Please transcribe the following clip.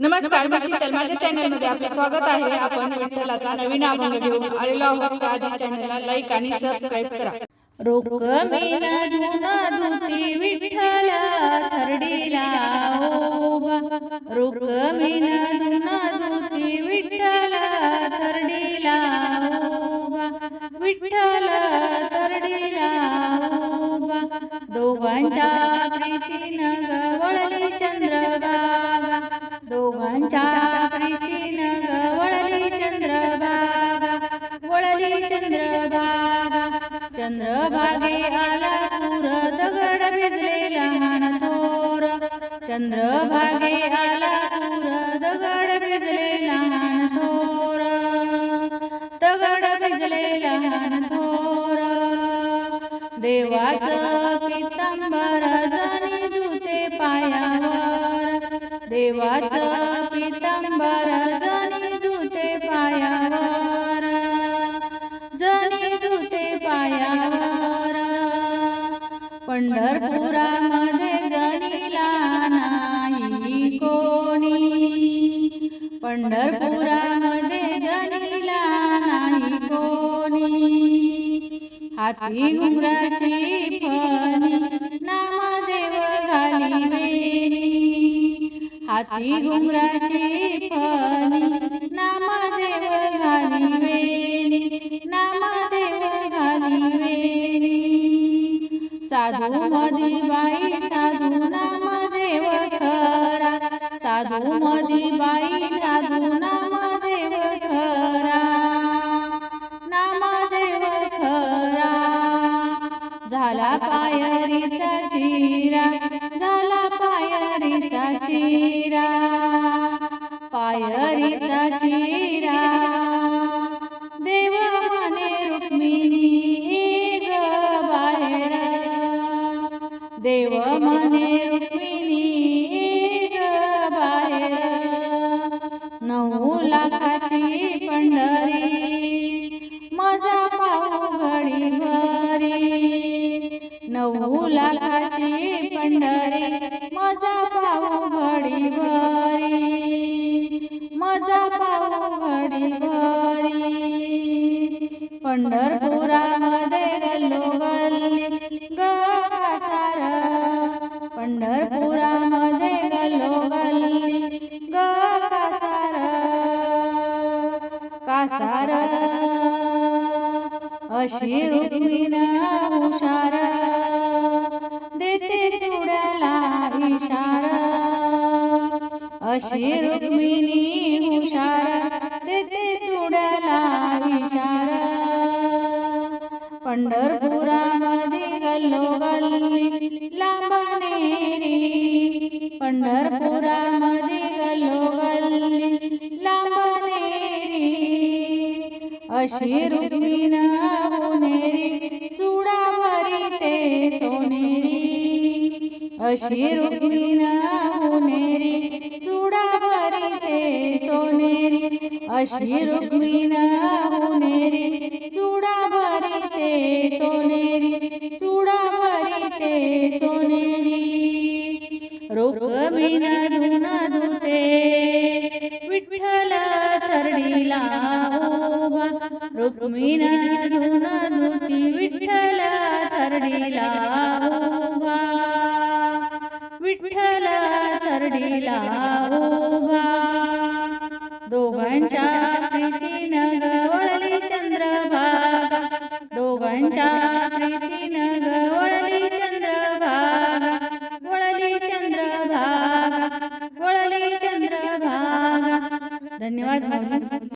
नमस्कार माझ्या चॅनलमध्ये आपले स्वागत आहे आपण विठ्ठलाचा नवीन अभंग घेऊन आलेलो आहोत आधी चॅनलला लाईक आणि सबस्क्राईब करा धुना धुती विठ्ठला थरडीला ओबा धुना धुती विठ्ठला थरडीला ओबा विठ्ठला थरडीला ओबा दोघांच्या प्रीतीनं गवळली चंद्रभागा दोघांच्या प्रीतीनं गवळली चंद्रभागा वळली चंद्रभागा. चंद्रभागे आला पूर दगड भिजले लहान थोर. चंद्रभागे आला पूर दगड भिजले लहान थोर. दगड भिजले लहान थोर. देवाचं पितांबर जन देवाच पितांबर जणी धुते पायावर जणी धुते पायावर. पंढरपुरामध्ये जणीला नाही कोणी. पंढरपुरामध्ये जणीला नाही कोणी. हाती घुंगराची फणी हाती घुंगराची फणी नामदेव घालिवे नामदेव घालिवे साधू मधी बाई साधू नामदेव खरा साधू मधी बाई साधू नामदेव खरा नामदेव खरा. झाला पायरीचा चिरा पायरीचा चिरा। देव मने रुक्मिणी ये ग बाहेर। देव मने रुक्मिणी ये ग बाहेर। नऊ लाखाची पंढरी मजा पाहू घडी भरी। नऊ लाखाची पंढरी मजा पाहू घडी भरी। घडी पंढरपुरामध्ये गल्लो गल्ली गासार पंढरपुरामध्ये गल्लो गल्ली गासार कासार. अशी रुक्मिण हुशार. देते चुड्याला इशारा. अशी रुक्मिणी हुशार. देते पंढरपुरामध्ये गल्लो गल्ली लांबनेरी पंढरपुरामध्ये गल्लो गल्ली लांबनेरी अशी रुक्मिण पुनेरी चुडा ते सोनेरी अशी रुक्मिण पुनेरी चुडा ते सोनेरी अशी रुक्मिण सोनेरी चुडा भरीते सोनेरी रुक्मिण धुना धुते विठ्ठल थरडीला उभा. रुक्मिण धुना धुती विठ्ठल थरडीला उभा. विठ्ठल थरडीला उभा. दोघांच्या प्रीतीनं